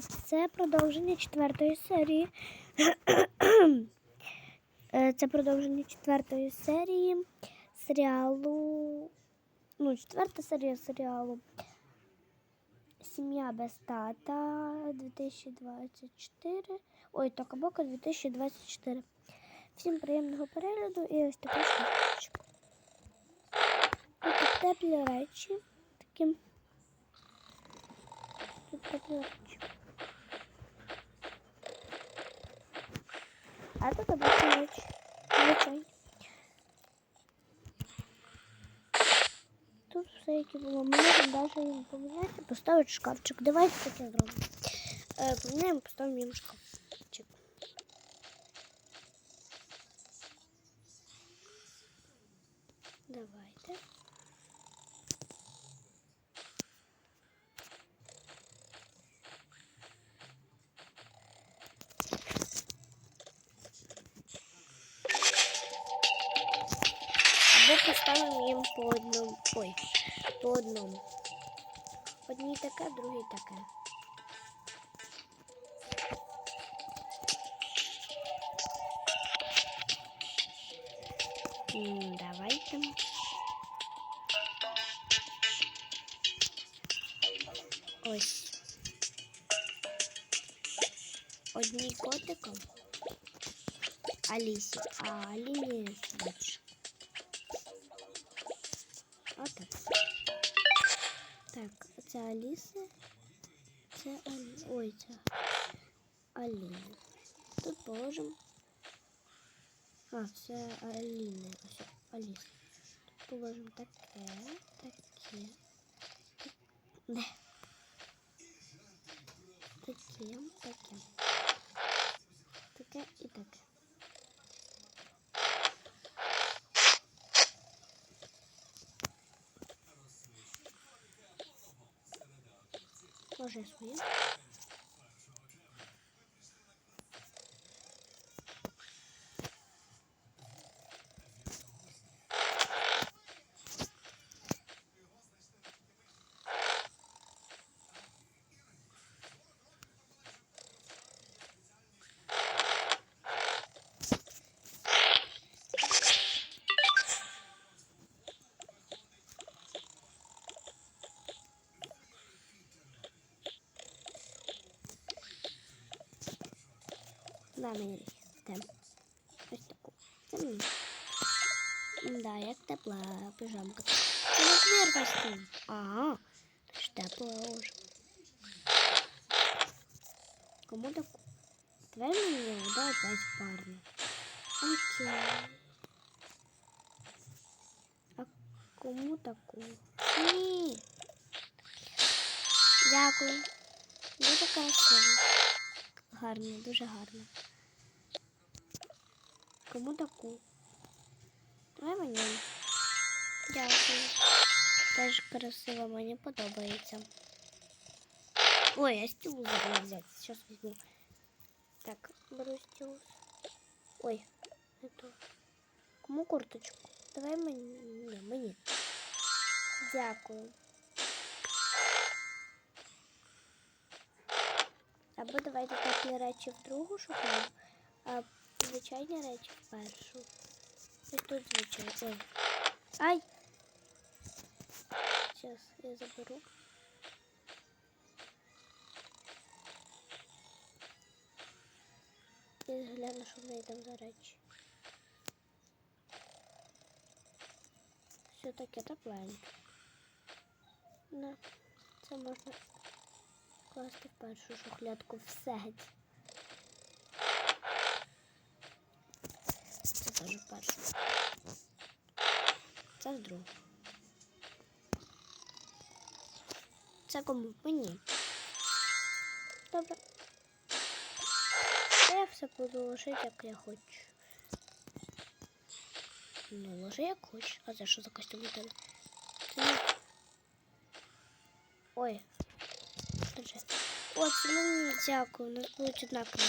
Це продовження четвертої серії. Е, Це продовження четвертої серії серіалу. Ну, четверта серія серіалу Сім'я без тата 2024. Ой, Токабока 2024. Всім приємного перегляду і ось така штучка. Тут теплі речі. Такі. Тут теплі речі. А это обычный речі. Звичайні. Тут все, было много, даже навіть їм поміняти, поставити шкафчик. Давайте таке зробимо. Э, поменяем, поставим им шкафчик. Давайте. Ой, по одному. Одній таке, другій таке. М, Давайте. Ось. Одній котиком. Алісі, а Аліні більше. Отак. Так, це Аліса. Це Алі... Ой, це Аліна. Тут положимо. А, це Аліна. Ось Аліса. Тут положимо таке, таке. Не. Таке, таке. Таке і таке. Może jest На мені тем. Ось таку. Да, як тепла пижамка. Це не твір костюм. Ага. Тепла уже. Кому таку? Твер мені да опять парня. Окей. А кому таку? Ні. Дякую. Дуже красиво. Гарно, дуже гарно. Кому таку? Давай мені. Дякую. Теж красиво, мені подобається. Ой, я стілу забула взяти. Сейчас візьму. Так, беру стілус. Ой, не то. Кому курточку? Давай мені. Ні, мені. Дякую. Або давайте теплі речі в другу шухляду, а звичайні речі першу. Ось тут звичайні. Ой. Ай! Зараз я заберу. І гляну, що в неї там за речі. Все таке тепленьке. Ну, це можна класти в першу шухлядку все геть. Це теж в першу. Це в другу. Це кому? Мені. Добре. Та Я все буду ложити, як я хочу. Ну, ложи як хочеш. А це що за костюм у тебе? Це не- Ой. Держи. О, це мені дякую, у нас будуть однакові.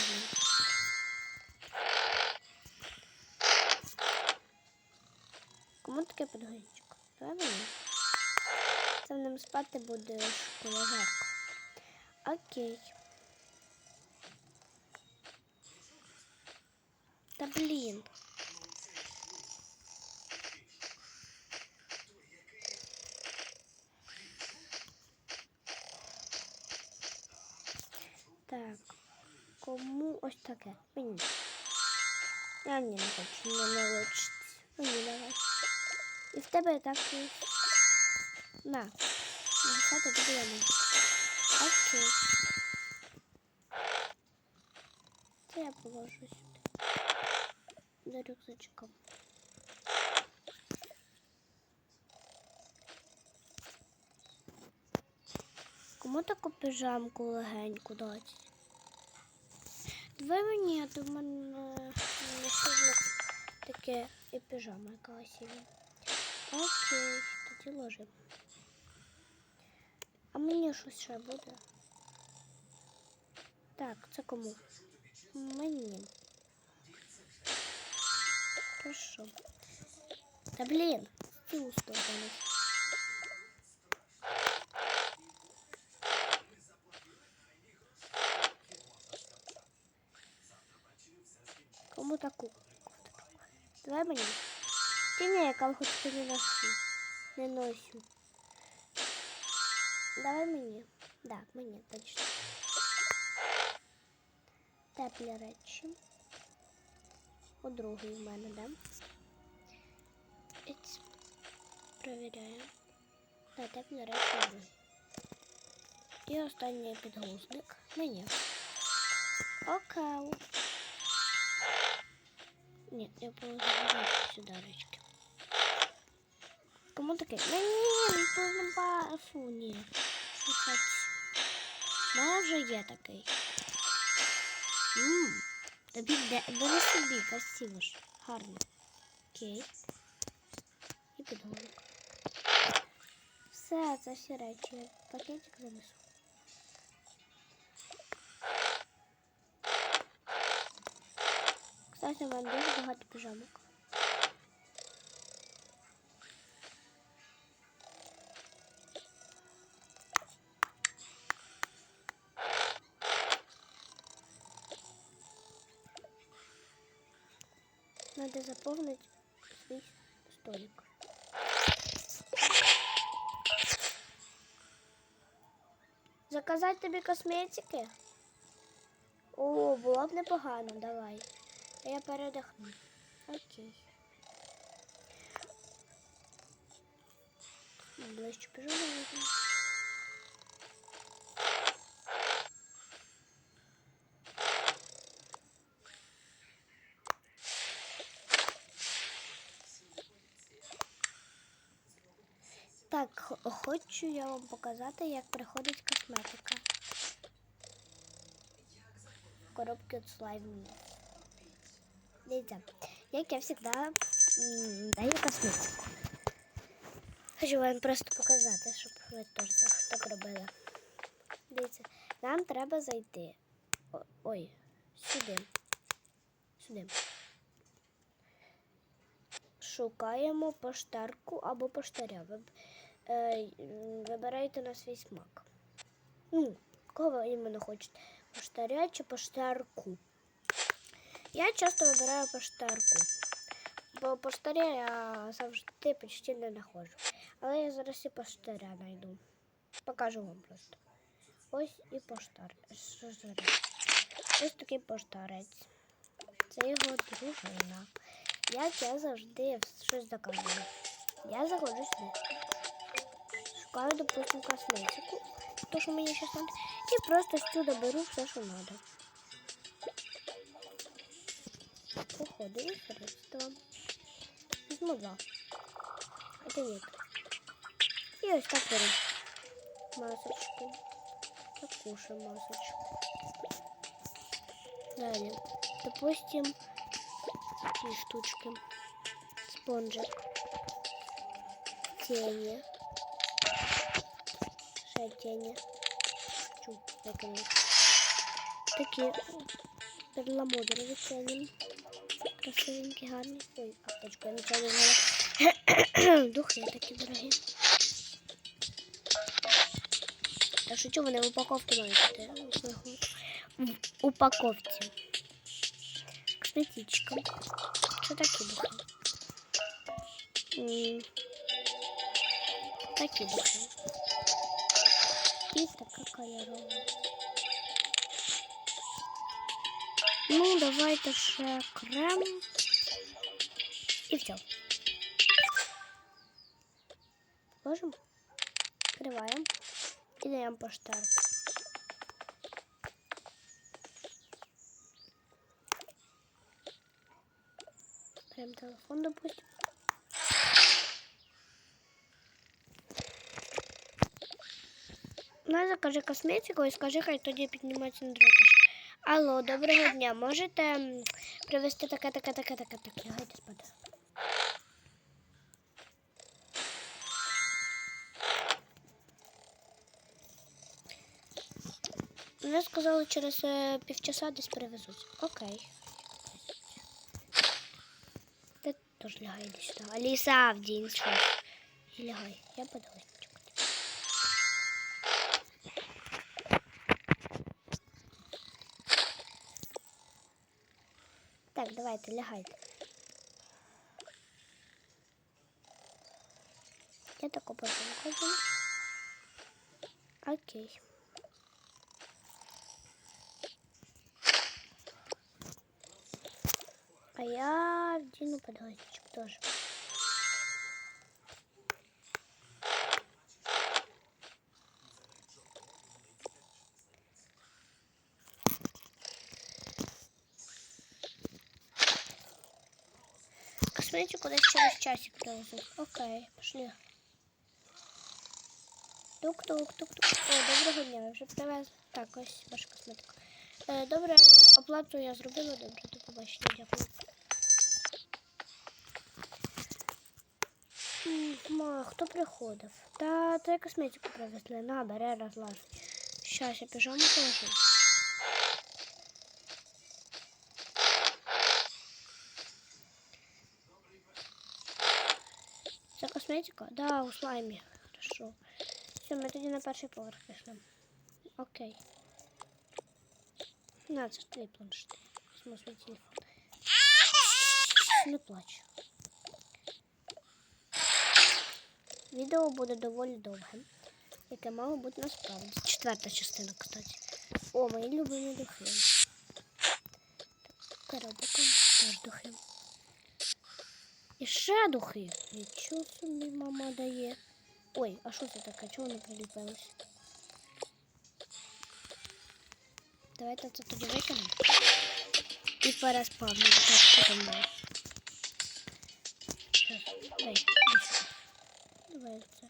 Кому таке подгорічка? Правильно? Це в ним спати буде жарко. Окей. Та блін. Так, кому ось таке? Мені. Я не хочу, мені не лучше. Мені давай. І в тебе так. На. Десяток блин. Окей. Це я положу сюди. За рюкзачком. Кому таку піжамку легеньку дати? Давай мені, а то в мене не сильно таке і піжама якась. Окей, тоді ложимо. А мені щось ще буде. Так, це кому? Мені. Хорошо. Та блін, стіл стовбаний. Кому таку? кофточку? Давай мені. Ти ні, я колготки не ношу. Не носю. Давай мені. Так, мені точно. Теплі речі. У другий в мене, да? Іць. Провіряємо. Да, теплі речі. у другий. І останній підгузник. Мені. Окей. Ні, я положу сюди речки. Кому таке? Мені, то не. Фу, ні. У мене вже є такий. Ммм. Тобі. Бери собі, красиво ж. Гарно. Окей. І підгузник. Все, це всі речі. Пакетик занесу. Кстати, у мене дуже багато піжамок. Надо заполнить свой столик. Заказать тобі косметики? О, було б непогано, давай. Я передохну. Окей. Ближче піжаму візьму. Так, х- хочу я вам показати, як приходить косметика. Коробки від слайму. Дивіться, як я завжди даю косметику. Хочу вам просто показати, щоб ви теж так робили. Дивіться, нам треба зайти. О- Ой, сюди. Сюди. Шукаємо поштарку або поштаря. Е, вибирайте на свій смак. Ну, кого іменно хочете? Поштаря чи поштарку? Я часто вибираю поштарку. Бо поштаря я завжди почти не знаходжу. Але я зараз і поштаря знайду. Покажу вам просто. Ось і поштар. Ось такий поштарець. Це його дружина. Як я завжди щось заказую. Я заходжу сюди. Шукаю, допустим, косметику. То, що мені зараз треба. І просто сюди беру все, що треба. Походові средства. Візьму два. Это нет. І ось так беру. Масочку. Таку же масочку. Далее. Допустим, такие штучки. Спонжик. Тени. Ще тени. Чу, закрыть. Такі перламутрові тені. Красивенькі, гарні. Ой, аптечку я нічого не знала. Духи такі дорогі. Та шучу, вони в упаковці мають бути. В упаковці. косметичка. Що такі духи? М, Такі духи. І така кольорова. Ну, давайте ще крем. І все. Ложимо. Відкриваємо. І даємо по штарту. Прям телефон, допустим. Ну, закажи косметику і скажи, хай тоді піднімається на другий етаж. Алло, доброго дня. Можете привезти таке, таке, таке, таке, таке. Лягайте спати. Вони сказали, через е, півчаса десь привезуть. Окей. Ти теж лягай десь сюди. Аліса, Авдій, що? І лягай. Я буду давайте, лягайте. Я таку потім Окей. А я вдіну подгончик тоже. Косметику десь через часик привезуть. Окей, пошли. Тук-тук-тук-тук. О, доброго дня, вже привезли. Так, ось ваша косметика. Е, добре, оплату я зробила, добре, до побачення, дякую. Ма, хто приходив? Та ти косметику привезли. На, бери, розлажуй. Щас я піжаму положу. Це косметика? Да, у слаймі. Хорошо. Все, ми тоді на перший поверх пішли. Окей. На, це ж твій планшет. Візьму свій телефон. Не плач. Відео буде доволі довгим, яке мало бути насправді. Четверта частина, кстати. О, мої любимі духи. Коробка теж духи. І ще духи. Нічого собі мама дає. Ой, а що це таке? Чого не приліпилось? Давайте це тоді викинемо. І переспавнимо. Так, що там було? Щас, дай, іди сюди. Давай це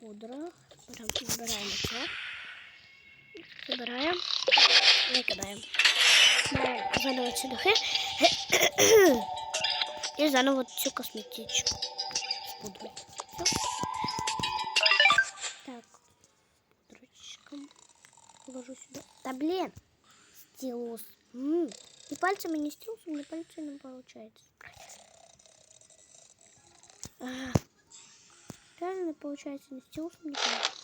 пудра. Беремо, збираємо це. Забираємо. Викидаємо. Беремо заново ці духи. И заново всю косметичку. Буду. Так. Дрочком. Положу сюда. Да блин. Стилус. М -м. И пальцами не стилус, не пальцами ну, получается. А -а -а. Реально получается не стилус, не пальцами.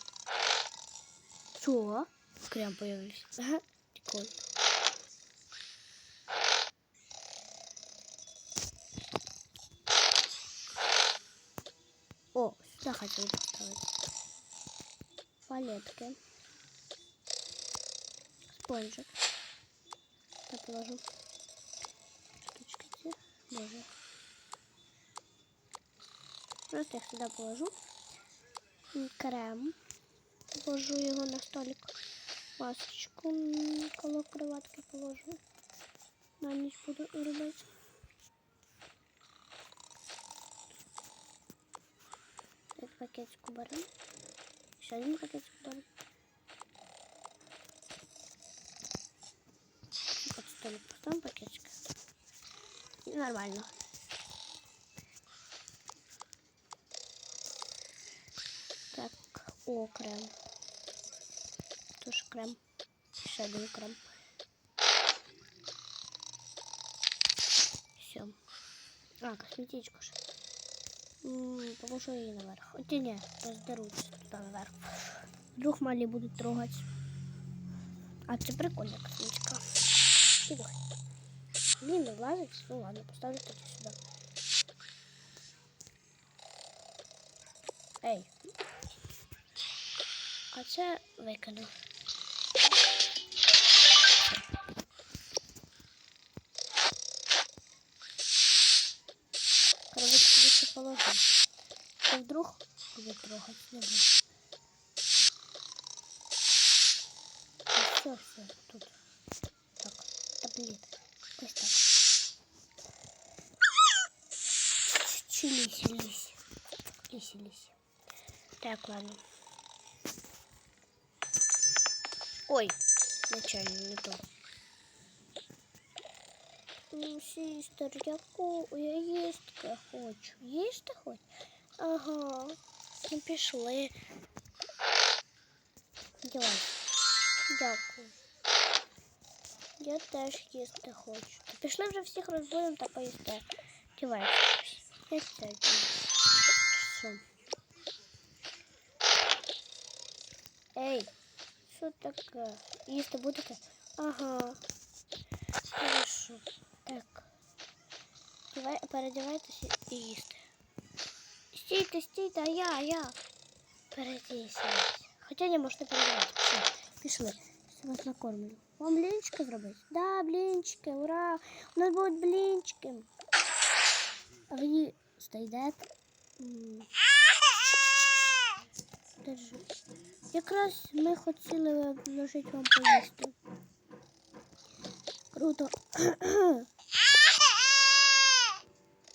Что? Крем появился. Ага. Прикольно. Сюда хотел поставить. Палетки. Спонжик. Я положу. Штучки эти. Боже. Просто их сюда положу. Крем. Положу его на столик. Масочку коло кроватки положу. На ніч буду робити. Так, пакетику берем. Ще один пакетик берем. Под столик поставим пакетик. И нормально. Так, о, крем. Тоже крем. Ще один крем. Все. А, косметичку ще. Положу її наверх. Хоча ні, роздеруться туди наверх. Вдруг малі будуть трогати. А це прикольна. Підох. Блін, не влазить? Ну ладно, поставлю тоді сюди. Ей. А це викину. буде трогати не буде. Все, все, тут. Так, та блін. Ось так. Чи лізь, лізь. Лізь, лізь. Так, ладно. Ой, нечаянно не то. Ну, сестер, яку я їсти хочу. Їсти хоч? Ага. Ну, пішли. Дякую. Дякую. Я теж їсти хочу. Та Пішли вже всіх розбудемо та поїсти. Дівай. Я це дію. Що? Ей, що таке? Їсти будете? Ага. Хорошо. Так. Давай, передівайтеся і їсти. Стійте, стійте, я, я. Передійся. Хоча не можете передавати. Все, пішли. Я вас накормлю. Вам блінчики зробити? Да, блінчики, ура! У нас будуть блінчики. А ви стоїте? М. Держи. Якраз ми хотіли вложити вам поїсти. Круто.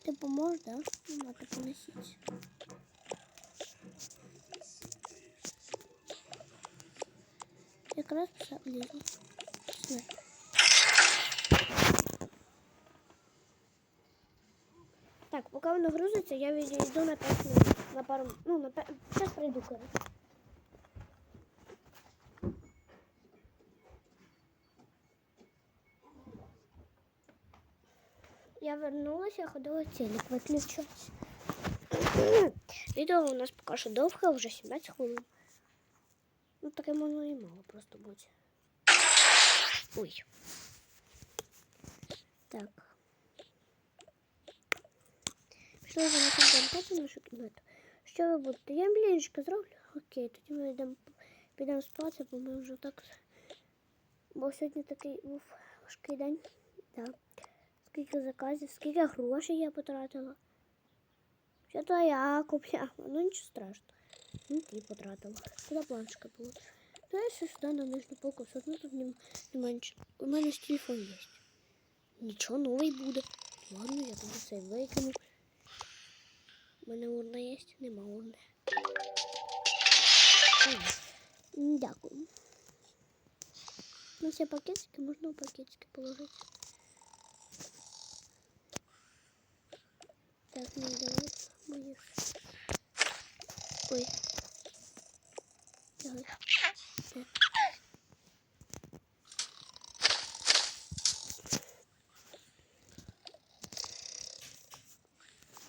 Ти поможеш, да? Ну, ти понесіть. Якраз все влізло. Все. Так, поки воно грузиться, я відійду на 5 минут. На пару, ну, на 5, зараз прийду, коротше. вернулася, ходила телек виключати. Відео у нас поки що довге, вже 17 хвилин. Ну, таке можна і мало просто бути. Ой. Так. Пішли за нашим контактом в нашу кімнату. Що ви будете? Я блінчика зроблю? Окей, тоді ми йдемо, підемо спати, бо ми вже так. Бо сьогодні такий був важкий день. Так. Скільки заказів, скільки грошей я потратила. Що то я купила, ну нічого страшного. Ну, ти потратила. Куди планшка була? Та я сюди на нижню полку, все одно тут нема нічого. У мене ж телефон є. Нічого новий буде. Ладно, я тоді цей викину. У мене урна є, нема урни. Дякую. Ну, все пакетики можна в пакетики положити. Так, ну давай будешь. Ой. Давай.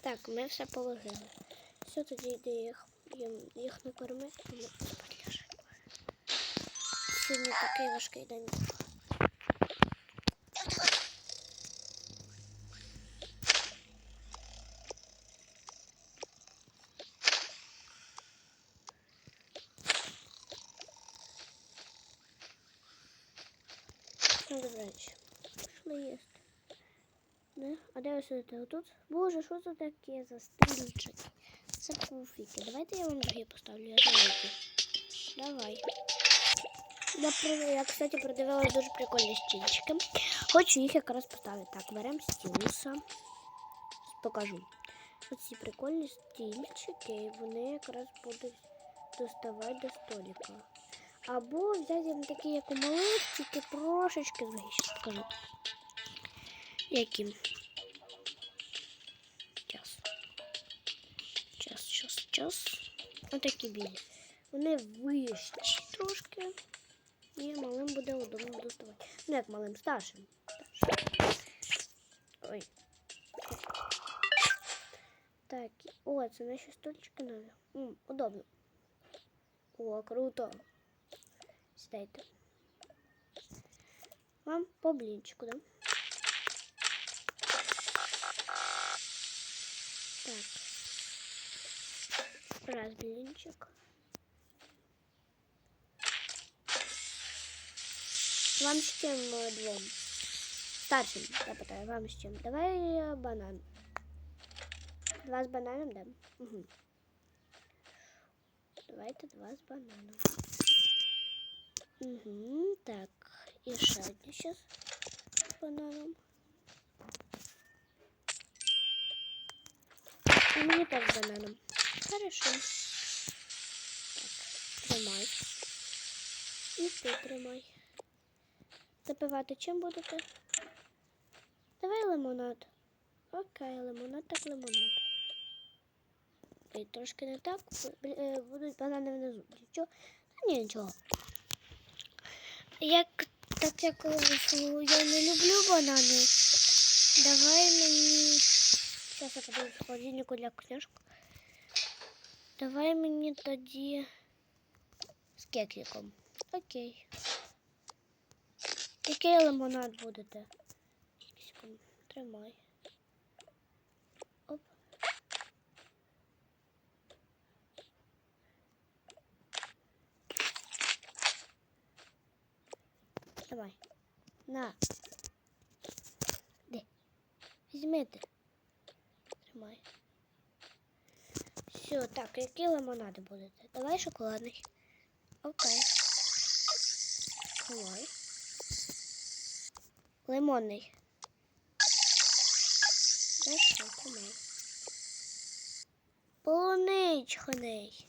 Так. Ми все положили. Все, тоді йде їх, їх накормити, і ми ляжемо. Сьогодні такий важкий день. був. Ну, добре. Пішли їсти. Не? А де ви сидите? Отут? Боже, що це таке за стильчик? Це пуфіки. Давайте я вам другі поставлю, я. Давай. Я, я, кстати, продивилась дуже прикольні стільчики. Хочу їх якраз поставити. Так, беремо стілуса. Покажу. Оці прикольні стільчики, і вони якраз будуть доставати до столика. Або взяти такі, як у малих, тільки трошечки вище покажу. Яким? Час. Отакі білі. Вони вищі трошки. І малим буде удобно доставати. Ну, як малим старшим. Ой. Так, о, це наші стульчики нові. Удобно. О, круто. Сідайте. Вам по блінчику, да? Раз блінчик. Вам з чим е, двом? Старшим, я питаю, вам з чим? Давай е, банан. Два з бананом дам. Угу. Давайте два з бананом. Угу, так. І ще одне ще з бананом. І мені теж з бананом. Хорошо. Так, тримай. І ти тримай. Запивати чим будете? Давай лимонад. Окей, лимонад так лимонад. Ой, трошки не так. е, Будуть банани внизу. Нічого. Ні, нічого. Як так як е, я не люблю банани, давай мені. Зараз я подивлюсь в холодильнику для книжок. Давай мені тоді з кексиком. Окей. Який лимонад будете? Кексиком. Тримай. Оп. Давай. На. Де? Візьмите. Тримай. Все, так, які лимонади будете? Давай шоколадний. Окей. Давай. Лимонний. Тримай. Полуничний.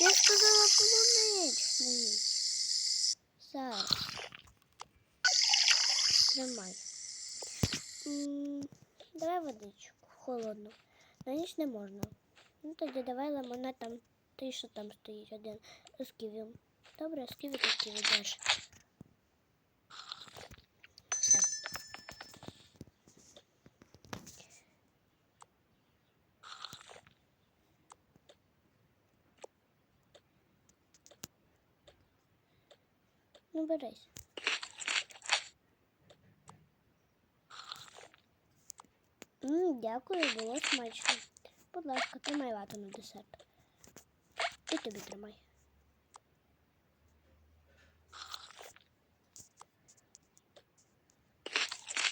Я сказала полуничний. Зараз. Тримай. Давай водичку холодну. На ніч не можна. Ну тоді давай лимонад там. Ти що там стоїть один з ківі. Добре, з ківі ти ківі. Все. Ну, берись. М, дякую, було смачно. Будь ласка, тримай вату на десерт. І тобі тримай.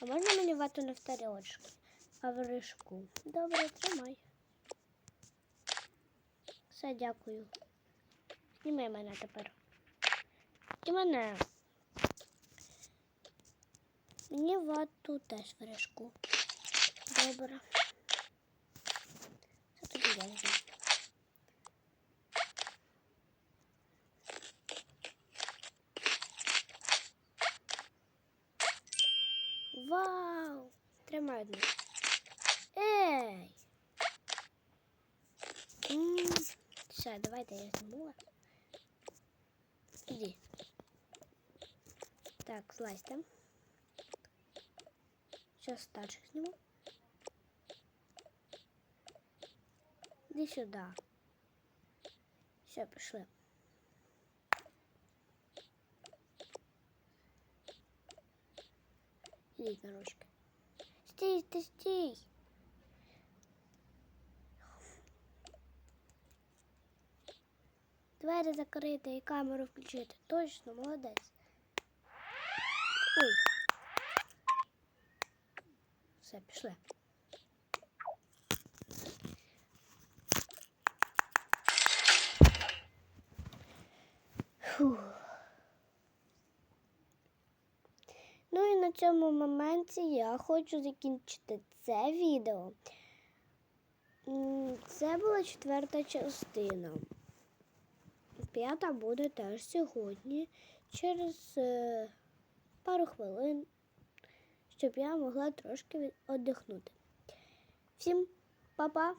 А можна мені вату не в тарілочці, а в рижку? Добре, тримай. Все, дякую. Знімай мене тепер. І мене. Мені вату теж в рижку. Добре. Що тоді я візьму? Вау! Тримай одну. Ей! М, Все, давайте я зніму. Іди. Так, злазьте. Сейчас старших сниму. Иди сюда. Все, пошли. Идите на ручки. Стій, ти стій. Двері закрити і камеру включити. Точно, молодець. Ой. Все, пішли. Фух. Ну і на цьому моменті я хочу закінчити це відео. Це була четверта частина. П'ята буде теж сьогодні, через е, пару хвилин, щоб я могла трошки віддихнути. Всім па-па!